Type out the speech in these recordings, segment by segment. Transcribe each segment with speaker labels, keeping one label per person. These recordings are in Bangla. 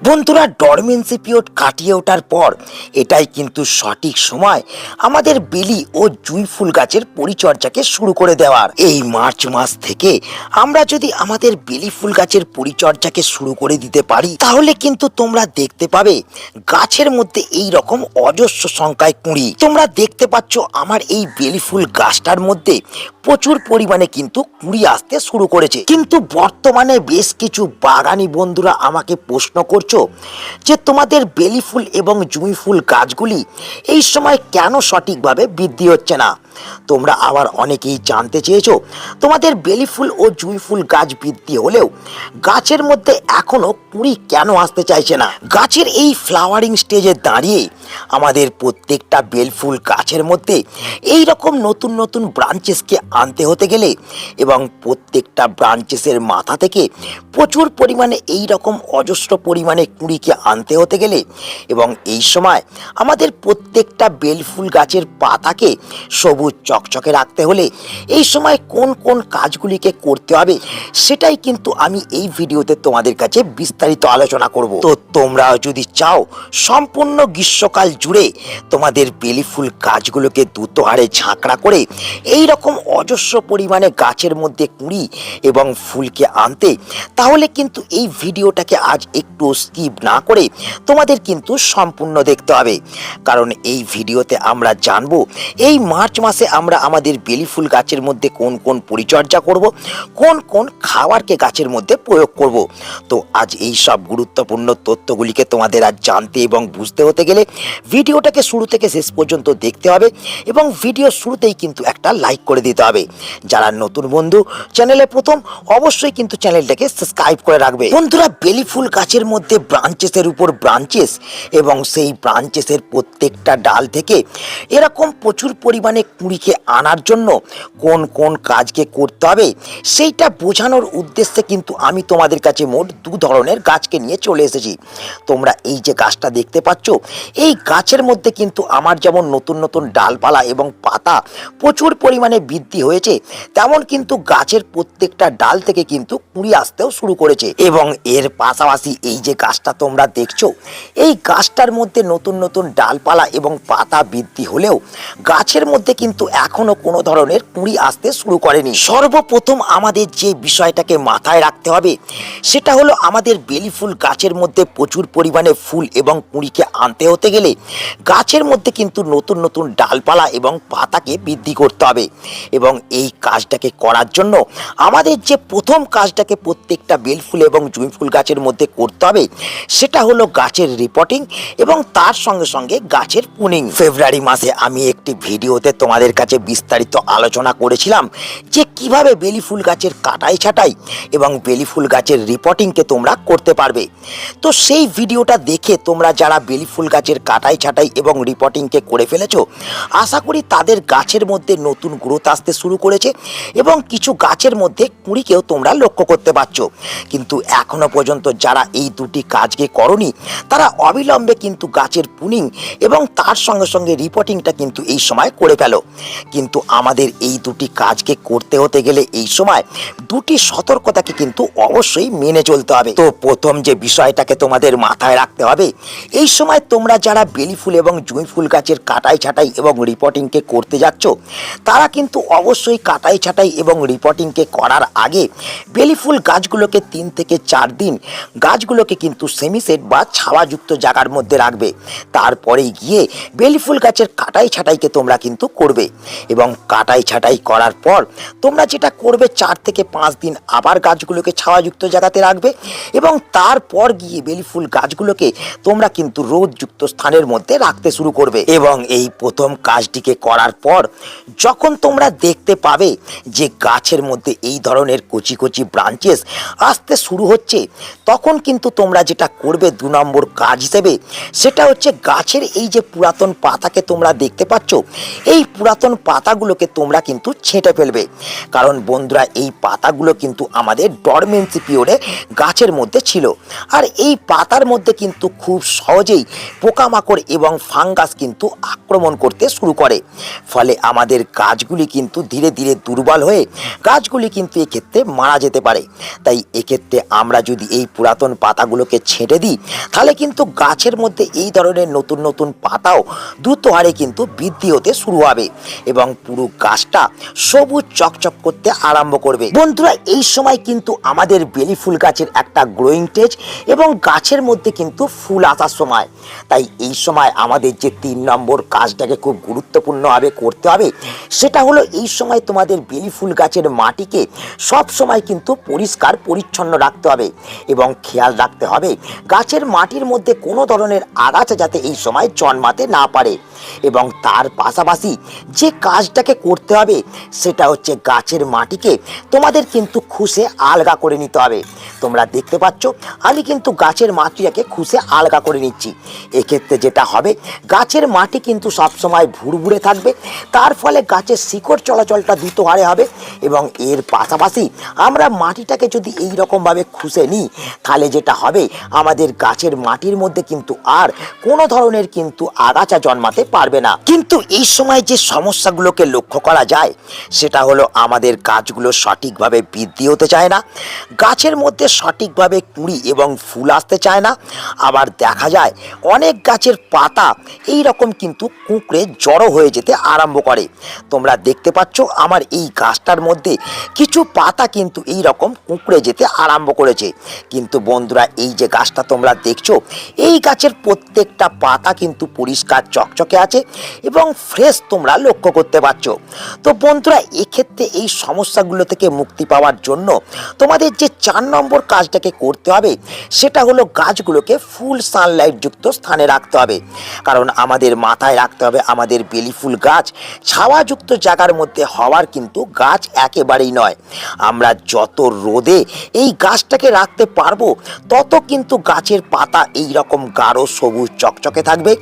Speaker 1: বন্ধুরা ডরমেন্সি পিরিয়ড কাটিয়ে ওঠার পর এটাই কিন্তু সঠিক সময় আমাদের বেলি ও জুই ফুল গাছের পরিচর্যাকে শুরু করে দেওয়ার। এই মার্চ মাস থেকে আমরা যদি আমাদের বেলি ফুল গাছের পরিচর্যাকে শুরু করে দিতে পারি, তাহলে কিন্তু তোমরা দেখতে পাবে গাছের মধ্যে এই রকম অজস্র সংখ্যায় কুঁড়ি। তোমরা দেখতে পাচ্ছ আমার এই বেলি ফুল গাছটার মধ্যে প্রচুর পরিমাণে কিন্তু কুঁড়ি আসতে শুরু করেছে। কিন্তু বর্তমানে বেশ কিছু বাগানি বন্ধুরা আমাকে প্রশ্ন করছ যে তোমাদের বেলি ফুল এবং জুঁই ফুল গাছগুলি এই সময় কেন সঠিকভাবে বৃদ্ধি হচ্ছে না? তোমরা আবার অনেকেই জানতে চেয়েছো, তোমাদের বেলি ফুল ও জুঁই ফুল গাছ বৃদ্ধি হলেও গাছের মধ্যে এখনও কুড়ি কেন আসতে চাইছে না? গাছের এই ফ্লাওয়ারিং স্টেজে দাঁড়িয়ে আমাদের প্রত্যেকটা বেল ফুল গাছের মধ্যে এই রকম নতুন নতুন ব্রাঞ্চেসকে আনতে হতে গেলে এবং প্রত্যেকটা ব্রাঞ্চেসের মাথা থেকে প্রচুর পরিমাণে এই রকম অজস্র পরিমাণে কুড়িকে আনতে হতে গেলে এবং এই সময় আমাদের প্রত্যেকটা বেল ফুল গাছের পাতাকে সবুজ চকচকে রাখতে হলে এই সময় কোন কোন কাজগুলিকে করতে হবে সেটাই কিন্তু আমি এই ভিডিওতে তোমাদের কাছে বিস্তারিত আলোচনা করব। তো তোমরা যদি চাও সম্পূর্ণ গ্রীষ্মকাল জুড়ে তোমাদের বেলি ফুল গাছগুলোকে দ্রুত হারে ঝাঁকড়া করে এই রকম অজস্র পরিমাণে গাছের মধ্যে কুঁড়ি এবং ফুলকে আনতে তাহলে কিন্তু এই ভিডিওটাকে আজ একটু স্কিপ না করে তোমাদের কিন্তু সম্পূর্ণ দেখতে হবে। কারণ এই ভিডিওতে আমরা জানব এই মার্চ মাসে আমরা আমাদের বেলি ফুল গাছের মধ্যে কোন কোন পরিচর্যা করব, কোন কোন খাবারকে গাছের মধ্যে প্রয়োগ করব। তো আজ এই সব গুরুত্বপূর্ণ তথ্যগুলিকে তোমাদের আজ জানতে এবং বুঝতে হতে গেলে ভিডিওটাকে শুরু থেকে শেষ পর্যন্ত দেখতে হবে এবং ভিডিও শুরুতেই কিন্তু একটা লাইক করে দিতে হবে। যারা নতুন বন্ধু, চ্যানেলে প্রথম, অবশ্যই কিন্তু চ্যানেলটাকে সাবস্ক্রাইব করে রাখবে। বন্ধুরা, বেলি ফুল গাছের মধ্যে ব্রাঞ্চেসের উপর ব্রাঞ্চেস এবং সেই ব্রাঞ্চেসের প্রত্যেকটা ডাল থেকে এরকম প্রচুর পরিমাণে কুঁড়িকে আনার জন্য কোন কোন কাজকে করতে হবে, সেইটা বোঝানোর উদ্দেশ্যে কিন্তু আমি তোমাদের কাছে মোট দু ধরনের গাছকে নিয়ে চলে এসেছি। তোমরা এই যে গাছটা দেখতে পাচ্ছ, এই গাছের মধ্যে কিন্তু আমার যেমন নতুন নতুন ডালপালা এবং পাতা প্রচুর পরিমাণে বৃদ্ধি হয়েছে, তেমন কিন্তু গাছের প্রত্যেকটা ডাল থেকে কিন্তু কুড়ি আসতেও শুরু করেছে। এবং এর পাশাপাশি এই যে গাছটা তোমরা দেখছ, এই গাছটার মধ্যে নতুন নতুন ডালপালা এবং পাতা বৃদ্ধি হলেও গাছের মধ্যে কিন্তু এখনও কোনো ধরনের কুঁড়ি আসতে শুরু করেনি। সর্বপ্রথম আমাদের যে বিষয়টাকে মাথায় রাখতে হবে, সেটা হলো আমাদের বেলি ফুল গাছের মধ্যে প্রচুর পরিমাণে ফুল এবং কুঁড়িকে আনতে হতে গেলে গাছের মধ্যে কিন্তু নতুন নতুন ডালপালা এবং পাতাকে বৃদ্ধি করতে হবে এবং এই কাজটাকে করার জন্য আমাদের যে প্রথম কাজটাকে প্রত্যেকটা বেল ফুল এবং জুঁই ফুল গাছের মধ্যে করতে হবে, সেটা হলো গাছের রিপোর্টিং এবং তার সঙ্গে সঙ্গে গাছের পুনিং ফেব্রুয়ারি মাসে আমি একটি ভিডিওতে তোমাদের কাছে বিস্তারিত আলোচনা করেছিলাম যে কীভাবে বেলি ফুল গাছের কাটাই ছাটাই এবং বেলি ফুল গাছের রিপোর্টিংকে তোমরা করতে পারবে। তো সেই ভিডিওটা দেখে তোমরা যারা বেলি ফুল গাছের কাটাই ছাটাই এবং রিপোর্টিংকে করে ফেলেছ, আশা করি তাদের গাছের মধ্যে নতুন গ্রোথ আসতে শুরু করেছে এবং কিছু গাছের মধ্যে কুঁড়িকেও তোমরা লক্ষ্য করতে পারছ। কিন্তু এখনও পর্যন্ত যারা এই দুটি কাজকে করনি, তারা অবিলম্বে কিন্তু গাছের পুনিং এবং তার সঙ্গে সঙ্গে রিপোর্টিংটা কিন্তু এই সময় করে ফেলো। কিন্তু আমাদের এই দুটি কাজকে করতে হতে গেলে এই সময় দুটি সতর্কতাকে কিন্তু অবশ্যই মেনে চলতে হবে। তো প্রথম যে বিষয়টাকে তোমাদের মাথায় রাখতে হবে, এই সময় তোমরা যারা বেলি ফুল এবং জুঁই ফুল গাছের কাটাই ছাটাই এবং রিপোর্টিংকে করতে যাচ্ছ, তারা কিন্তু অবশ্যই কাটাই ছাটাই এবং রিপোর্টিংকে করার আগে বেলি ফুল গাছগুলোকে তিন থেকে চার দিন গাছগুলোকে কিন্তু সেমিসেট বা ছাওয়াযুক্ত জায়গার মধ্যে রাখবে। তারপরে গিয়ে বেলি ফুল গাছের কাটাই ছাটাইকে তোমরা কিন্তু করবে। এবং কাটাই ছাটাই করার পর তোমরা যেটা করবে চার থেকে পাঁচ দিন আবার গাছগুলোকে ছাওয়াযুক্ত জায়গাতে রাখবে এবং তারপর গিয়ে বেলি ফুল গাছগুলোকে তোমরা কিন্তু রোদযুক্ত স্থানের মধ্যে রাখতে শুরু করবে। এবং এই প্রথম কাজটিকে করার পর যখন তোমরা দেখতে পাবে যে গাছের মধ্যে এই ধরনের কচি কচি ব্রাঞ্চেস আসতে শুরু হচ্ছে, তখন কিন্তু তোমরা যেটা করবে দু নম্বর কাজ হিসেবে সেটা হচ্ছে গাছের এই যে পুরাতন পাতাকে তোমরা দেখতে পাচ্ছ, এই পুরাতন পুরাতন পাতাগুলোকে তোমরা কিন্তু ছেঁটে ফেলবে। কারণ বন্ধুরা, এই পাতাগুলো কিন্তু আমাদের ডরমেন্সি পিরিয়ডে গাছের মধ্যে ছিল। আর এই পাতার মধ্যে কিন্তু খুব সহজেই পোকামাকড় এবং ফাঙ্গাস কিন্তু আক্রমণ করতে শুরু করে। ফলে আমাদের গাছগুলি কিন্তু ধীরে ধীরে দুর্বল হয়ে গাছগুলি কিন্তু এক্ষেত্রে মারা যেতে পারে। তাই এক্ষেত্রে আমরা যদি এই পুরাতন পাতাগুলোকে ছেঁটে দিই, তাহলে কিন্তু গাছের মধ্যে এই ধরনের নতুন নতুন পাতাও দ্রুত হারে কিন্তু বৃদ্ধি হতে শুরু হবে। এবং পুরো গাছটা সবুজ চকচক করতে আরম্ভ করবে। বন্ধুরা, এই সময় কিন্তু আমাদের বেলি ফুল গাছের একটা গ্রোয়িং টেজ এবং গাছের মধ্যে কিন্তু ফুল আসার সময়। তাই এই সময় আমাদের যে তিন নম্বর কাজটাকে খুব গুরুত্বপূর্ণভাবে করতে হবে, সেটা হলো এই সময় তোমাদের বেলি ফুল গাছের মাটিকে সব সময় কিন্তু পরিষ্কার, পরিচ্ছন্ন রাখতে হবে এবং খেয়াল রাখতে হবে গাছের মাটির মধ্যে কোনো ধরনের আগাছা যাতে এই সময় জন্মাতে না পারে। এবং তার পাশাপাশি যে কাজটাকে করতে হবে, সেটা হচ্ছে গাছের মাটিকে তোমাদের কিন্তু খুশে আলগা করে নিতে হবে। তোমরা দেখতে পাচ্ছ, আমি কিন্তু গাছের মাটিটাকে খুশে আলগা করে নিচ্ছি। এক্ষেত্রে যেটা হবে, গাছের মাটি কিন্তু সবসময় ভুরভুরে থাকবে, তার ফলে গাছের শিকড় চলাচলটা দ্রুত হারে হবে এবং এর পাশাপাশি আমরা মাটিটাকে যদি এই রকমভাবে খুশে নিই, তাহলে যেটা হবে, আমাদের গাছের মাটির মধ্যে কিন্তু আর কোনো ধরনের কিন্তু আগাছা জন্মাতে পারবে না। কিন্তু এই সময় যে সমস্যাগুলোকে লক্ষ্য করা যায়, সেটা হলো আমাদের গাছগুলো সঠিকভাবে বৃদ্ধি হতে চায় না, গাছের মধ্যে সঠিকভাবে কুড়ি এবং ফুল আসতে চায় না, আবার দেখা যায় অনেক গাছের পাতা এই রকম কিন্তু কুঁকড়ে জড়ো হয়ে যেতে আরম্ভ করে। তোমরা দেখতে পাচ্ছ আমার এই গাছটার মধ্যে কিছু পাতা কিন্তু এই রকম কুঁকড়ে যেতে আরম্ভ করেছে। কিন্তু বন্ধুরা, এই যে গাছটা তোমরা দেখছ, এই গাছের প্রত্যেকটা পাতা কিন্তু পরিষ্কার, চকচকে আছে এবং ফ্রেশ তোমরা লক্ষ্য করতে পারছ। তো বন্ধুরা, এক্ষেত্রে এই সমস্যাগুলো থেকে মুক্তি পাওয়ার জন্য তোমাদের যে চার নম্বর কাজটাকে করতে হবে, সেটা হলো গাছগুলোকে ফুল সানলাইট যুক্ত স্থানে রাখতে হবে। কারণ আমাদের মাথায় রাখতে হবে আমাদের বেলি ফুল গাছ ছাওয়াযুক্ত জায়গার মধ্যে হওয়ার কিন্তু গাছ একেবারেই নয়। আমরা যত রোদে এই গাছটাকে রাখতে পারব, তত কিন্তু গাছের পাতা এই রকম গাঢ় সবুজ চকচকে থাকবে।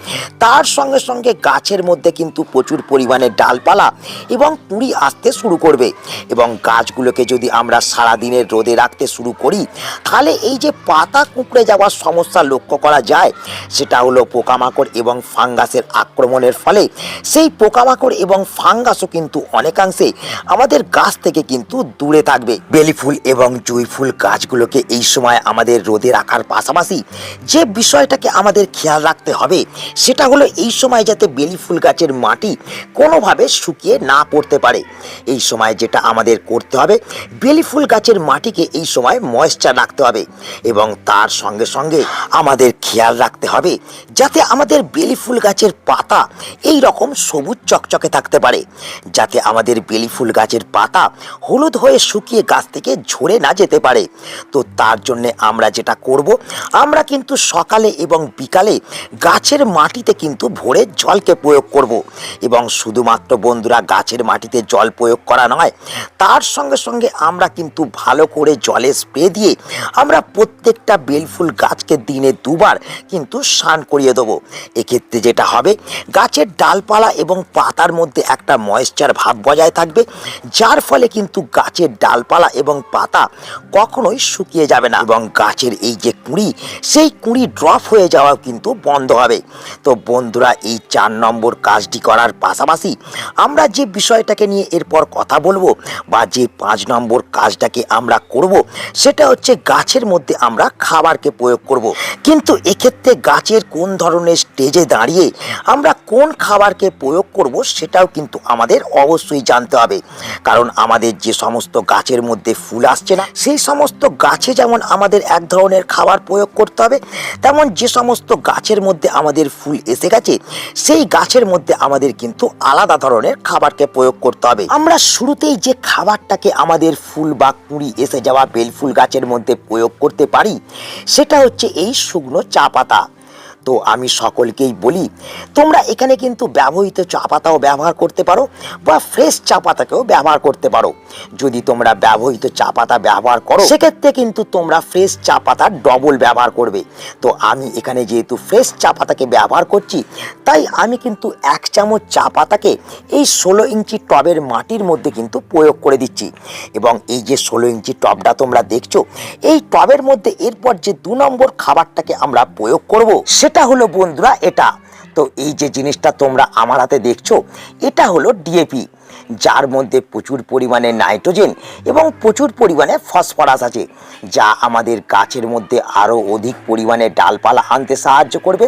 Speaker 1: তার সঙ্গে সঙ্গে গাছের মধ্যে কিন্তু প্রচুর পরিমাণে ডালপালা এবং কুড়ি আসতে শুরু করবে। এবং গাছগুলোকে যদি আমরা সারাদিনের রোদে রাখতে শুরু করি, তাহলে এই যে পাতা কুঁকড়ে যাওয়ার সমস্যা লক্ষ্য করা যায়, সেটা হলো পোকামাকড় এবং ফাঙ্গাসের আক্রমণের ফলে। সেই পোকামাকড় এবং ফাঙ্গাসও কিন্তু অনেকাংশে আমাদের গাছ থেকে কিন্তু দূরে থাকবে। বেলি ফুল এবং জুই ফুল গাছগুলোকে এই সময় আমাদের রোদে রাখার পাশাপাশি যে বিষয়টাকে আমাদের খেয়াল রাখতে হবে, সেটা হলো এই সময় যাতে বেলি ফুল গাছের মাটি কোনোভাবে শুকিয়ে না পড়তে পারে। এই সময় যেটা আমাদের করতে হবে, বেলি ফুল গাছের মাটিকে এই সময় ময়েশ্চার রাখতে হবে এবং তার সঙ্গে সঙ্গে আমাদের খেয়াল রাখতে হবে যাতে আমাদের বেলি ফুল গাছের পাতা এই রকম সবুজ চকচকে থাকতে পারে। যাতে আমাদের বেলি ফুল গাছের পাতা হলুদ হয়ে শুকিয়ে গাছ থেকে ঝরে না যেতে পারে। তো তার জন্য আমরা যেটা করব, আমরা কিন্তু সকালে এবং বিকালে গাছের মাটিতে কিন্তু ভোরে জলকে প্রয়োগ করব এবং শুধুমাত্র বন্ধুরা গাছের মাটিতে জল প্রয়োগ করা নয়, তার সঙ্গে সঙ্গে আমরা কিন্তু ভালো করে জলে স্প্রে দিয়ে আমরা প্রত্যেকটা বেলফুল গাছকে দিনে দুবার কিন্তু স্নান করিয়ে দেবো। এক্ষেত্রে যেটা হবে, গাছের ডালপালা এবং পাতার মধ্যে একটা ময়েশ্চার ভাব বজায় থাকবে, যার ফলে কিন্তু গাছের ডালপালা এবং পাতা কখনোই শুকিয়ে যাবে না এবং গাছের এই যে কুঁড়ি, সেই কুঁড়ি ড্রপ হয়ে যাওয়া কিন্তু বন্ধ হবে। তো বন্ধুরা, এই চার নম্বর কাজটি করার পাশাপাশি আমরা যে বিষয়টাকে নিয়ে এরপর কথা বলব বা যে পাঁচ নম্বর কাজটাকে আমরা করব, সেটা হচ্ছে গাছের মধ্যে আমরা খাবারকে প্রয়োগ করব। কিন্তু এক্ষেত্রে গাছের কোন ধরনের স্টেজে দাঁড়িয়ে আমরা কোন খাবারকে প্রয়োগ করব, সেটাও কিন্তু আমাদের অবশ্যই জানতে হবে। কারণ আমাদের যে সমস্ত গাছের মধ্যে ফুল আসছে না, সেই সমস্ত গাছে যেমন আমাদের এক ধরনের খাবার প্রয়োগ করতে হবে, তেমন যে সমস্ত গাছের মধ্যে আমাদের ফুল এসে গেছে, সেই গাছের মধ্যে আমাদের কিন্তু আলাদা ধরনের খাবারকে প্রয়োগ করতে হবে। আমরা শুরুতেই যে খাবারটাকে আমাদের ফুল বা কুঁড়ি, এসে যাওয়া বেলফুল গাছের মধ্যে প্রয়োগ করতে পারি, সেটা হচ্ছে এই শুকনো চা পাতা। তো আমি সকলকেই বলি, তোমরা এখানে কিন্তু ব্যবহৃত চা পাতাও ব্যবহার করতে পারো বা ফ্রেশ চা পাতাকেও ব্যবহার করতে পারো। যদি তোমরা ব্যবহৃত চা পাতা ব্যবহার করো, সেক্ষেত্রে কিন্তু তোমরা ফ্রেশ চা পাতা ডবল ব্যবহার করবে। তো আমি এখানে যেহেতু ফ্রেশ চা পাতাকে ব্যবহার করছি, তাই আমি কিন্তু এক চামচ চা পাতাকে এই ষোলো ইঞ্চি টবের মাটির মধ্যে কিন্তু প্রয়োগ করে দিচ্ছি। এবং এই যে ষোলো ইঞ্চি টবটা তোমরা দেখছ, এই টবের মধ্যে এরপর যে দু নম্বর খাবারটাকে আমরা প্রয়োগ করব, সেটা হলো বন্ধুরা এটা। তো এই যে জিনিসটা তোমরা আমার হাতে দেখছ এটা হলো ডিএপি যার মধ্যে প্রচুর পরিমাণে নাইট্রোজেন এবং প্রচুর পরিমাণে ফসফরাস আছে, যা আমাদের গাছের মধ্যে আরও অধিক পরিমাণে ডালপালা আনতে সাহায্য করবে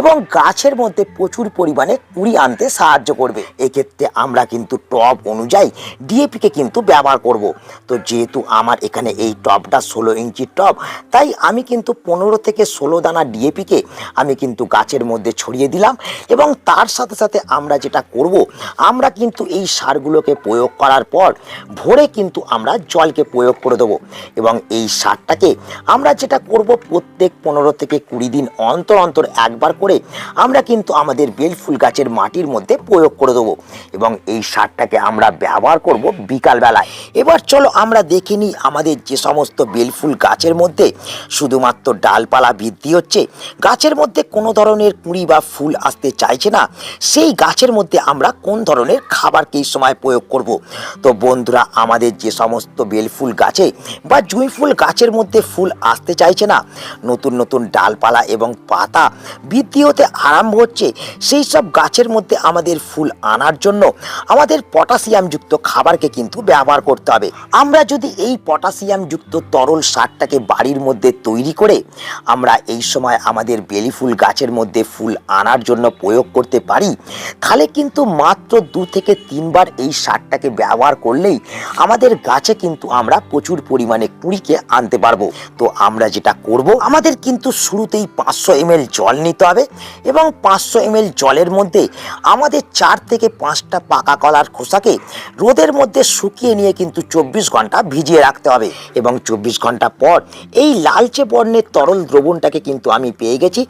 Speaker 1: এবং গাছের মধ্যে প্রচুর পরিমাণে কুড়ি আনতে সাহায্য করবে। এক্ষেত্রে আমরা কিন্তু টব অনুযায়ী ডিএপিকে কিন্তু ব্যবহার করব। তো যেহেতু আমার এখানে এই টবটা ষোলো ইঞ্চির টব, তাই আমি কিন্তু পনেরো থেকে ষোলো দানা ডিএপিকে আমি কিন্তু গাছের মধ্যে ছড়িয়ে দিলাম এবং তার সাথে সাথে আমরা যেটা করব, আমরা কিন্তু এই সারগুলোকে প্রয়োগ করার পর ভোরে কিন্তু আমরা জলকে প্রয়োগ করে দেবো। এবং এই সারটাকে আমরা যেটা করব প্রত্যেক পনেরো থেকে কুড়ি দিন অন্তর অন্তর একবার করে আমরা কিন্তু আমাদের বেলফুল গাছের মাটির মধ্যে প্রয়োগ করে দেবো। এবং এই সারটাকে আমরা ব্যবহার করব বিকালবেলায়। এবার চলো আমরা দেখে নিই আমাদের যে সমস্ত বেলফুল গাছের মধ্যে শুধুমাত্র ডালপালা বৃদ্ধি হচ্ছে, গাছের মধ্যে কোনো ধরনের কুঁড়ি বা ফুল আসতে চাইছে না, সেই গাছের মধ্যে আমরা কোন ধরনের খাবারকে সময় প্রয়োগ করব। তো বন্ধুরা, আমাদের যে সমস্ত বেলফুল গাছে বা জুঁই ফুল গাছের মধ্যে ফুল আসতে চাইছে না, নতুন নতুন ডালপালা এবং পাতা বৃদ্ধি হতে আরম্ভ হচ্ছে, সেই সব গাছের মধ্যে আমাদের ফুল আনার জন্য আমাদের পটাশিয়ামযুক্ত খাবারকে কিন্তু ব্যবহার করতে হবে। আমরা যদি এই পটাশিয়ামযুক্ত তরল সারটাকে বাড়ির মধ্যে তৈরি করে আমরা এই সময় আমাদের বেলি ফুল গাছের মধ্যে ফুল আনার জন্য প্রয়োগ করতে পারি, তাহলে কিন্তু মাত্র দু থেকে তিনবার এই সারটাকে ব্যবহার করলেই আমাদের গাছে কিন্তু আমরা প্রচুর পরিমাণে কুড়িকে আনতে পারব। তো আমরা যেটা করব, আমাদের কিন্তু শুরুতেই পাঁচশো এমএল জল নিতে হবে এবং পাঁচশো এমএল জলের মধ্যে আমাদের চার থেকে পাঁচটা পাকা কলার খোসাকে রোদের মধ্যে শুকিয়ে নিয়ে কিন্তু চব্বিশ ঘণ্টা ভিজিয়ে রাখতে হবে এবং চব্বিশ ঘণ্টা পর এই লালচে বর্ণের তরল দ্রবণটাকে কিন্তু আমি পেয়ে গেছি,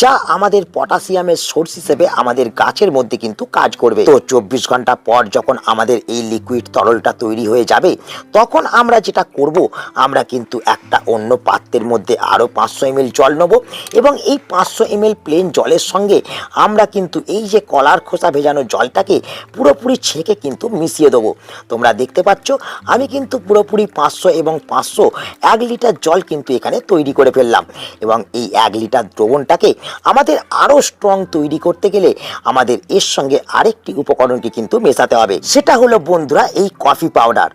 Speaker 1: যা আমাদের পটাশিয়ামের সোর্স হিসেবে আমাদের গাছের মধ্যে কিন্তু কাজ করবে। তো চব্বিশ ঘণ্টা পর যখন আমাদের এই লিকুইড তরলটা তৈরি হয়ে যাবে, তখন আমরা যেটা করব, আমরা কিন্তু একটা অন্য পাত্রের মধ্যে আরও পাঁচশো এমএল জল নেব এবং এই পাঁচশো এমএল প্লেন জলের সঙ্গে আমরা কিন্তু এই যে কলার খোসা ভেজানো জলটাকে পুরোপুরি ছেঁকে কিন্তু মিশিয়ে দেবো। তোমরা দেখতে পাচ্ছ, আমি কিন্তু পুরোপুরি পাঁচশো এবং পাঁচশো এক লিটার জল কিন্তু এখানে তৈরি করে ফেললাম এবং এই এক লিটার দ্রবণটাকে আমাদের আরও স্ট্রং তৈরি করতে গেলে আমাদের এর সঙ্গে আরেকটি উপকরণকে কিন্তু মেশাতে হবে। সেটা হলো বন্ধুরা এই কফি পাউডার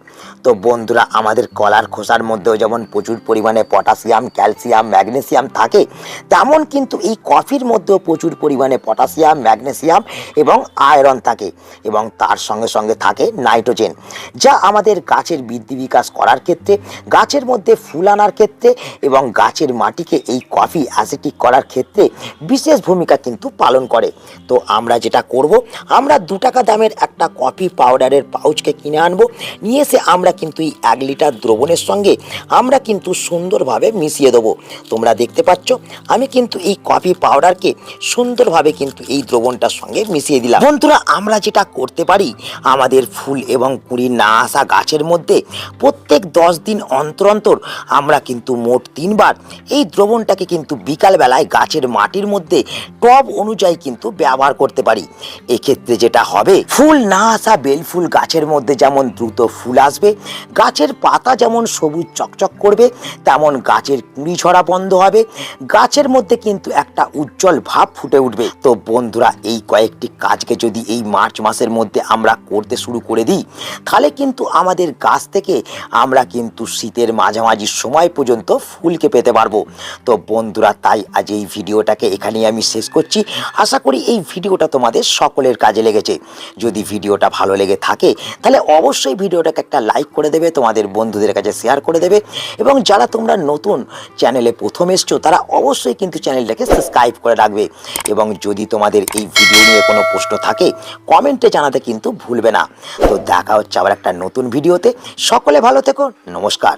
Speaker 1: তো বন্ধুরা, আমাদের কলার খোসার মধ্যেও যেমন প্রচুর পরিমাণে পটাশিয়াম ক্যালসিয়াম ম্যাগনেসিয়াম থাকে, তেমন কিন্তু এই কফির মধ্যেও প্রচুর পরিমাণে পটাশিয়াম ম্যাগনেসিয়াম এবং আয়রন থাকে এবং তার সঙ্গে সঙ্গে থাকে নাইট্রোজেন যা আমাদের গাছের বৃদ্ধি বিকাশ করার ক্ষেত্রে, গাছের মধ্যে ফুল আনার ক্ষেত্রে এবং গাছের মাটিকে এই কফি অ্যাসিটিক করার ক্ষেত্রে বিশেষ ভূমিকা কিন্তু পালন করে। তো আমরা যেটা করব, আমরা দু টাকা দামের একটা কফি পাউডারের পাউচকে কিনে আনব। নিয়ে এসে আমরা কিন্তু এই এক লিটার দ্রবণের সঙ্গে আমরা কিন্তু সুন্দরভাবে মিশিয়ে দেবো। তোমরা দেখতে পাচ্ছ, আমি কিন্তু এই কফি পাউডারকে সুন্দরভাবে কিন্তু এই দ্রবণটার সঙ্গে মিশিয়ে দিলাম। বন্ধুরা, আমরা যেটা করতে পারি, আমাদের ফুল এবং কুড়ি না আসা গাছের মধ্যে প্রত্যেক দশ দিন অন্তর অন্তর আমরা কিন্তু মোট তিনবার এই দ্রবণটাকে কিন্তু বিকালবেলায় গাছের মাটির মধ্যে টব অনুযায়ী কিন্তু ব্যবহার করতে পারি। এক্ষেত্রে যেটা হবে, ফুল না আসা বেলফুল গাছের মধ্যে যেমন দ্রুত ফুল আসবে, গাছের পাতা যেমন সবুজ চকচক করবে, তেমন গাছের কুড়ি ছড়া বন্ধ হবে। গাছের মধ্যে কিন্তু একটা উজ্জ্বল ভাব ফুটে উঠবে। তো বন্ধুরা, এই কয়েকটি কাজকে যদি এই মার্চ মাসের মধ্যে আমরা করতে শুরু করে দিই, তাহলে কিন্তু আমাদের গাছ থেকে আমরা কিন্তু শীতের মাঝামাঝি সময় পর্যন্ত ফুলকে পেতে পারব। তো বন্ধুরা, তাই আজ এই ভিডিওটাকে এখানেই আমি শেষ করছি। আশা করি এই ভিডিওটা তোমাদের সকলের কাজে লেগেছে। যদি ভিডিওটা ভালো লেগে থাকে, তাহলে অবশ্যই ভিডিওটাকে একটা লাইক করে দেবে, তোমাদের বন্ধুদের কাছে শেয়ার করে দেবে এবং যারা তোমরা নতুন চ্যানেলে প্রথম এসছো, তারা অবশ্যই কিন্তু চ্যানেলটাকে সাবস্ক্রাইব করে রাখবে এবং যদি তোমাদের এই ভিডিও নিয়ে কোনো প্রশ্ন থাকে কমেন্টে জানাতে কিন্তু ভুলবে না। তো দেখা হচ্ছে আবার একটা নতুন ভিডিওতে সকলে ভালো থেকো, নমস্কার।